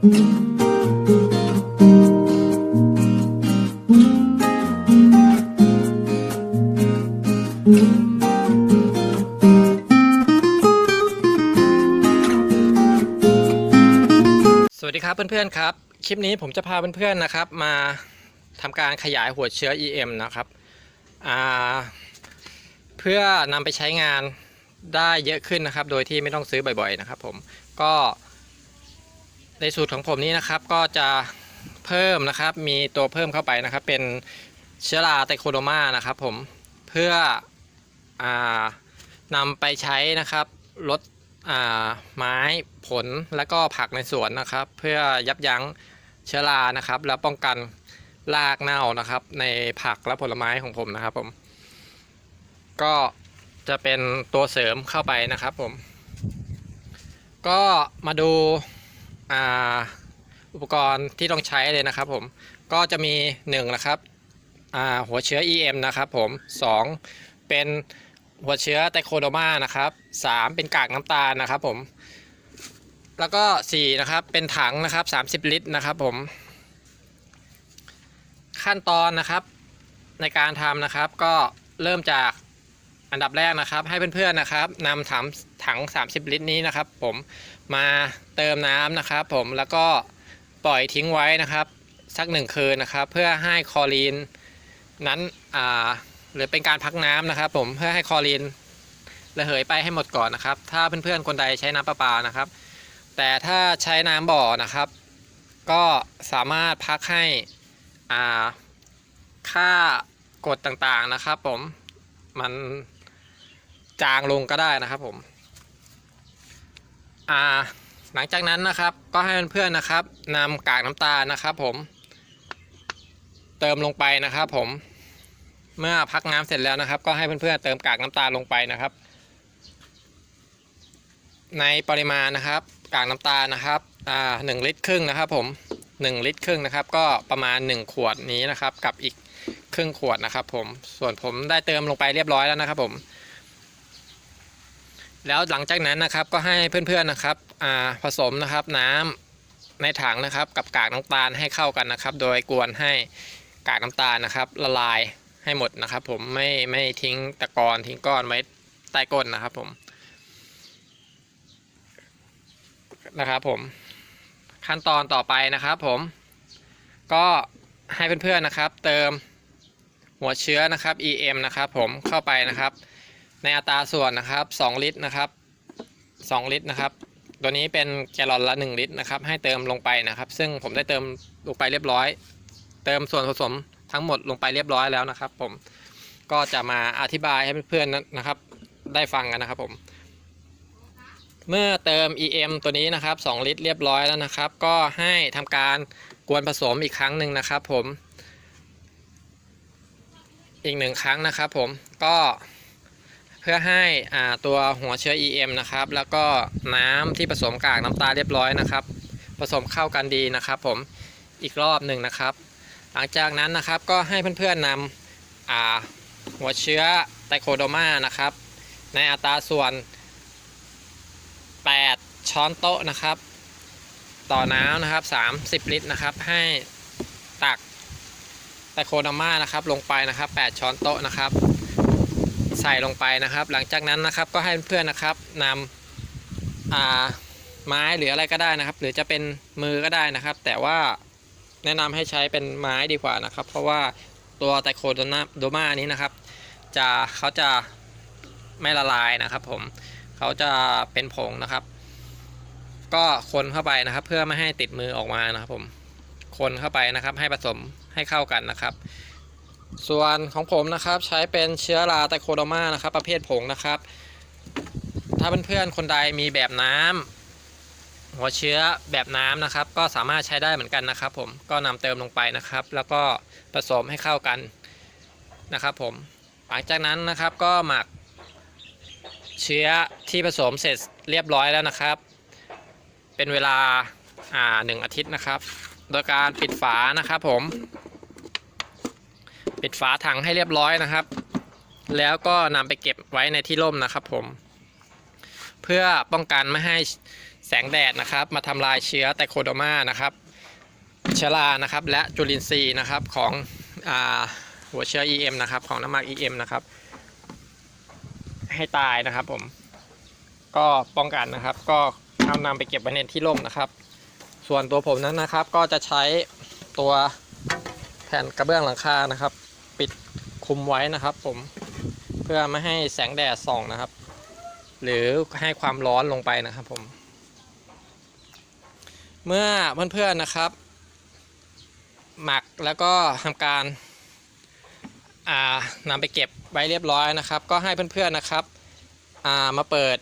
สวัสดีครับเพื่อนๆครับ คลิปนี้ผมจะพาเพื่อนๆนะครับ มาทำการขยายหัวเชื้อ EM นะครับเพื่อนำไปใช้งานได้เยอะขึ้นนะครับ โดยที่ไม่ต้องซื้อบ่อยๆนะครับผมก็ ในสูตรของผมนี้นะครับก็จะเพิ่มนะครับมีตัวเพิ่มเข้าไปนะครับ เป็นเชื้อราไตโคโดมานะครับผมเพื่ออนำไปใช้นะครับลดไม้ผลและก็ผักในสวนนะครับ เพื่อยับยั้งเชื้อรานะครับ แล้วป้องกันรากเน่านะครับ ในผักและผลไม้ของผมนะครับผม ก็จะเป็นตัวเสริมเข้าไปนะครับผม ก็มาดู อุปกรณ์ที่ต้องใช้เลยนะครับผมก็จะมี1นะครับหัวเชื้อ EM นะครับผม2เป็นหัวเชื้อไตโคโดมานะครับ3เป็นกากน้ำตาลนะครับผมแล้วก็4นะครับเป็นถังนะครับ30 ลิตรนะครับผม ขั้นตอนนะครับในการทำนะครับก็เริ่มจากอันดับแรกนะครับให้เพื่อนๆนะครับนำถังถัง 30 ลิตรนี้นะครับ ผม มาเติมน้ำนะครับ ผมแล้วก็ปล่อยทิ้งไว้นะครับ สักหนึ่งคืนนะครับ เพื่อให้คอรีนนั้นอ่าหรือเป็นการพักน้ำนะครับ ผมเพื่อให้คอรีนระเหยไปให้หมดก่อนนะครับ ถ้าเพื่อนๆคนใดใช้น้ำประปานะครับ แต่ถ้าใช้น้ำบ่อนะครับ ก็สามารถพักให้อ่าค่ากดต่างๆนะครับ ผมมันจางลงก็ได้นะครับผม อ่าหลังจากนั้นนะครับก็ให้เพื่อนๆนะครับนำกากน้ำตาลนะครับ ผม เติมลงไปนะครับ ผม เมื่อพักน้ำเสร็จแล้วนะครับ ก็ให้เพื่อนๆเติมกากน้ำตาลลงไปนะครับ ในปริมาณนะครับ กากน้ำตาลนะครับอ่าหนึ่งลิตรครึ่งนะครับ ผมหนึ่งลิตรครึ่งนะครับ ก็ประมาณ1ขวดนี้นะครับ กับอีกครึ่งขวดนะครับ ผมส่วนผมได้เติมลงไปเรียบร้อยแล้วนะครับ ผม แล้วหลังจากนั้นนะครับก็ให้เพื่อนๆนะครับผสมนะครับน้ำในถังนะครับ กับกากน้ำตาลให้เข้ากันนะครับ โดยกวนให้กากน้ำตาลนะครับ ละลายให้หมดนะครับ ผมไม่ไม่ทิ้งตะกอนทิ้งก้อนไว้ใต้ก้นนะครับผมนะครับผมขั้นตอนต่อไปนะครับ ผมก็ให้เพื่อนๆนะครับ เติมหัวเชื้อนะครับ EM นะครับ ผมเข้าไปนะครับ ในอัตราส่วนนะครับ 2 ลิตรนะครับ 2 ลิตรนะครับ ตัวนี้เป็นแกลลอนละ 1 ลิตรนะครับ ให้เติมลงไปนะครับ ซึ่งผมได้เติมลงไปเรียบร้อย เติมส่วนผสมทั้งหมดลงไปเรียบร้อยแล้วนะครับ ผมก็จะมาอธิบายให้เพื่อนๆนะครับ ได้ฟังกันนะครับผม เมื่อเติม EM ตัวนี้นะครับ 2 ลิตรเรียบร้อยแล้วนะครับ ก็ให้ทำการกวนผสมอีกครั้งหนึ่งนะครับ ผม อีกหนึ่งครั้งนะครับ ผมก็ เพื่อให้ตัวหัวเชื้อ EM นะครับ แล้วก็น้ำที่ผสมกากน้ำตาเรียบร้อยนะครับ ผสมเข้ากันดีนะครับ ผมอีกรอบหนึ่งนะครับ หลังจากนั้นนะครับก็ให้เพื่อนๆนำหัวเชื้อไตโคโดมานะครับ ในอัตราส่วน 8 ช้อนโต๊ะนะครับ ต่อน้ำนะครับ 30 ลิตรนะครับ ให้ตักไตโคโดมานะครับ ลงไปนะครับ 8 ช้อนโต๊ะนะครับ ใส่ลงไปนะครับ หลังจากนั้นนะครับก็ให้เพื่อนๆนะครับนำอ่าไม้หรืออะไรก็ได้นะครับ หรือจะเป็นมือก็ได้นะครับ แต่ว่าแนะนำให้ใช้เป็นไม้ดีกว่านะครับ เพราะว่าตัวไตโคโดมานี้นะครับ จะเขาจะไม่ละลายนะครับ ผมเขาจะเป็นผงนะครับ ก็คนเข้าไปนะครับ เพื่อไม่ให้ติดมือออกมานะครับ ผมคนเข้าไปนะครับ ให้ผสมให้เข้ากันนะครับ ส่วนของผมนะครับใช้เป็นเชื้อราไตโคโดมานะครับ ประเภทผงนะครับ ถ้าเพื่อนๆคนใดมีแบบน้ำหัวเชื้อแบบน้ำนะครับ ก็สามารถใช้ได้เหมือนกันนะครับ ผมก็นำเติมลงไปนะครับ แล้วก็ผสมให้เข้ากันนะครับ ผมหลังจากนั้นนะครับก็หมักเชื้อที่ผสมเสร็จเรียบร้อยแล้วนะครับ เป็นเวลาอ่าหนึ่งอาทิตย์นะครับ โดยการปิดฝานะครับผม ปิดฝาถังให้เรียบร้อยนะครับ แล้วก็นำไปเก็บไว้ในที่ร่มนะครับผม เพื่อป้องกันไม่ให้แสงแดดนะครับ มาทำลายเชื้อไตโคโดมานะครับเชื้อรานะครับ และจุลินทรีย์นะครับของอาหัวเชื้อ EM นะครับของน้ำมัก EM นะครับ ให้ตายนะครับผม ก็ป้องกันนะครับ ก็เอานำไปเก็บไว้ในที่ร่มนะครับ ส่วนตัวผมนั้นนะครับก็จะใช้ตัวแผ่นกระเบื้องหลังคานะครับ คุมไว้นะครับ ผมเพื่อไม่ให้แสงแดดส่องนะครับ หรือให้ความร้อนลงไปนะครับผม เมื่อเพื่อนๆนะครับ หมักแล้วก็ทำการอ่านำไปเก็บไว้เรียบร้อยนะครับ ก็ให้เพื่อนๆนะครับามาเปิด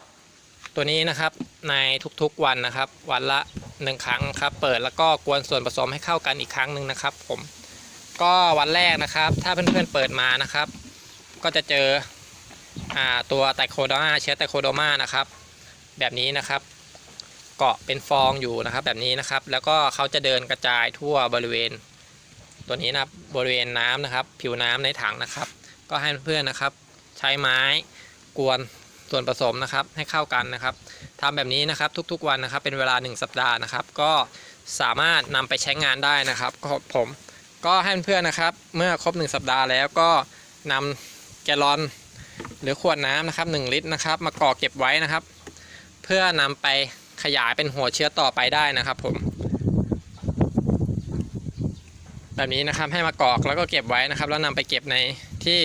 ตัวนี้นะครับในทุกๆวันนะครับ วันละหนึ่งครั้งครับ เปิดแล้วก็กวนส่วนผสมให้เข้ากันอีกครั้งหนึ่งนะครับผม ก็วันแรกนะครับ ถ้าเพื่อนๆเปิดมานะครับ ก็จะเจออ่าตัวไตโคโดมาเชื้อไตโคโดมานะครับ แบบนี้นะครับ เกาะเป็นฟองอยู่นะครับ แบบนี้นะครับ แล้วก็เขาจะเดินกระจายทั่วบริเวณ ตัวนี้นะครับบริเวณน้ำนะครับ ผิวน้ำในถังนะครับ ก็ให้เพื่อนๆนะครับ ใช้ไม้กวนส่วนผสมนะครับให้เข้ากันนะครับทำแบบนี้นะครับทุกๆวันนะครับ เป็นเวลา 1 สัปดาห์นะครับ ก็สามารถนำไปใช้งานได้นะครับก็ผม ก็ให้เพื่อนๆนะครับ เมื่อครบ 1 สัปดาห์แล้วก็นำแกลลอนหรือขวดน้ำนะครับ 1 ลิตรนะครับ มากรอกเก็บไว้นะครับ เพื่อนำไปขยายเป็นหัวเชื้อต่อไปได้นะครับผม แบบนี้นะครับให้มากรอกแล้วก็เก็บไว้นะครับ แล้วนำไปเก็บในที่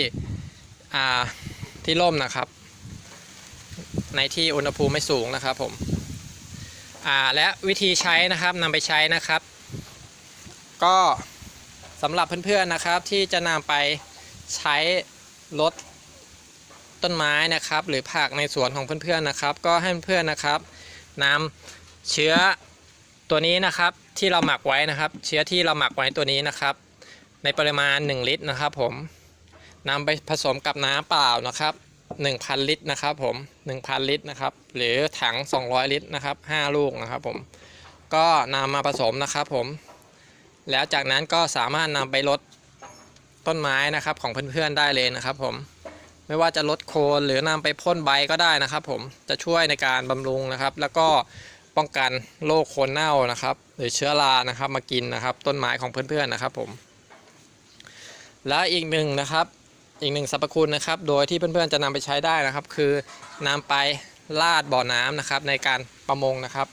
อ่าที่ร่มนะครับ ในที่อุณหภูมิไม่สูงนะครับผมอ่าและวิธีใช้นะครับนำไปใช้นะครับ ก็ สำหรับเพื่อนๆนะครับที่จะนำไปใช้ลดต้นไม้นะครับ หรือผักในสวนของเพื่อนๆนะครับ ก็ให้เพื่อนๆนะครับนำเชื้อตัวนี้นะครับที่เราหมักไว้นะครับ เชื้อที่เราหมักไว้ตัวนี้นะครับ ในปริมาณ 1 ลิตรนะครับ ผมนำไปผสมกับน้ำเปล่านะครับ1,000 ลิตรนะครับผม 1,000 ลิตรนะครับ หรือถัง 200 ลิตรนะครับ 5 ลูกนะครับผม ก็นำมาผสมนะครับผม แล้วจากนั้นก็สามารถนำไปลดต้นไม้นะครับของเพื่อนๆได้เลยนะครับ ผม ไม่ว่าจะลดโคนหรือนำไปพ่นใบก็ได้นะครับ ผมจะช่วยในการบำรุงนะครับ แล้วก็ป้องกันโรคโคนเน่านะครับ หรือเชื้อรานะครับมากินนะครับ ต้นไม้ของเพื่อนๆนะครับ ผม และอีกหนึ่งนะครับ อีกหนึ่งสรรพคุณนะครับ โดยที่เพื่อนๆจะนำไปใช้ได้นะครับ คือนำไปลาดบ่อน้ำนะครับ ในการประมงนะครับ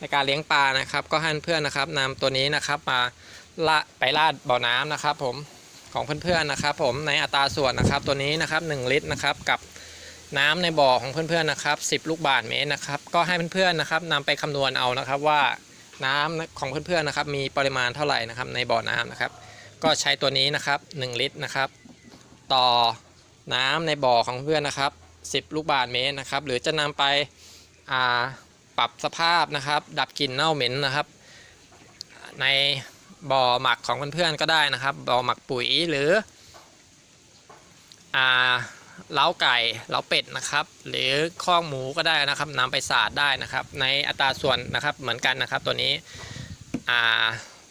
ในการเลี้ยงปลานะครับ ก็ให้เพื่อนๆนะครับนำตัวนี้นะครับมาละไปลาดบ่อน้ำนะครับ ผมของเพื่อนๆนะครับ ผมในอัตราส่วนนะครับ ตัวนี้นะครับ 1 ลิตรนะครับกับน้ำในบ่อของเพื่อนๆนะครับ10 ลูกบาศก์เมตรนะครับ ก็ให้เพื่อนๆนะครับนำไปคำนวณเอานะครับว่าน้ำของเพื่อนๆนะครับ มีปริมาณเท่าไหร่นะครับ ในบ่อน้ำนะครับ ก็ใช้ตัวนี้นะครับ 1 ลิตรนะครับ ต่อน้ำในบ่อของเพื่อนนะครับ 10 ลูกบาศก์เมตรนะครับ หรือจะนำไปอ่า ปรับสภาพนะครับ ดับกลิ่นเน่าเหม็นนะครับ ในบ่อหมักของเพื่อนๆก็ได้นะครับ บ่อหมักปุ๋ยหรืออ่าเล้าไก่เล้าเป็ดนะครับ หรือข้องหมูก็ได้นะครับนำไปสาดได้นะครับ ในอัตราส่วนนะครับเหมือนกันนะครับตัวนี้อ่า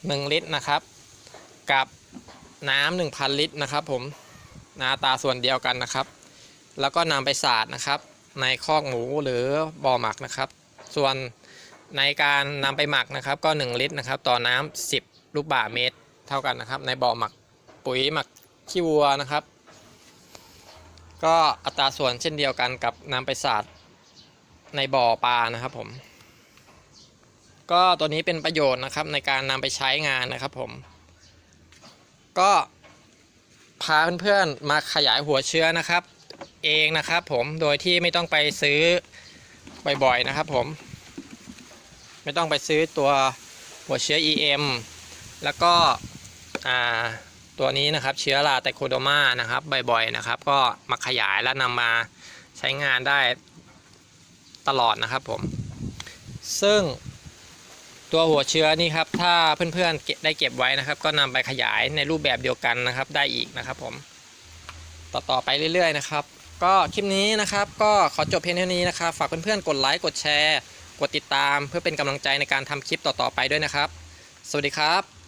หนึ่งลิตรนะครับ กับน้ำหนึ่งพันลิตรนะครับ ผมอัตราส่วนเดียวกันนะครับ แล้วก็นำไปสาดนะครับ ในคอกหมูหรือบ่อหมักนะครับ ส่วนในการนำไปหมักนะครับก็ 1 ลิตรนะครับต่อน้ำ10 ลูกบาศก์เมตรเท่ากันนะครับ ในบ่อหมักปุ๋ยหมักขี้วัวนะครับ ก็อัตราส่วนเช่นเดียวกันกับนำไปสาดในบ่อปลานะครับผม ก็ตัวนี้เป็นประโยชน์นะครับในการนำไปใช้งานนะครับผม ก็พาเพื่อนๆมาขยายหัวเชื้อนะครับ เองนะครับผมโดยที่ไม่ต้องไปซื้อ บ่อยๆนะครับผม ไม่ต้องไปซื้อตัวหัวเชื้อ EM แล้วก็ตัวนี้นะครับเชื้อราไตโคโดมานะครับบ่อยๆนะครับ ก็มาขยายและนำมาใช้งานได้ตลอดนะครับผม ซึ่งตัวหัวเชื้อนี่ครับถ้าเพื่อนๆได้เก็บไว้นะครับ ก็นำไปขยายในรูปแบบเดียวกันนะครับ ได้อีกนะครับผม ต่อๆไปเรื่อยๆนะครับ ก็คลิปนี้นะครับ ก็ขอจบเพียงเท่านี้นะครับ ฝากเพื่อนๆ กดไลค์กดแชร์ กดติดตาม เพื่อเป็นกำลังใจในการทำคลิปต่อๆไปด้วยนะครับ สวัสดีครับ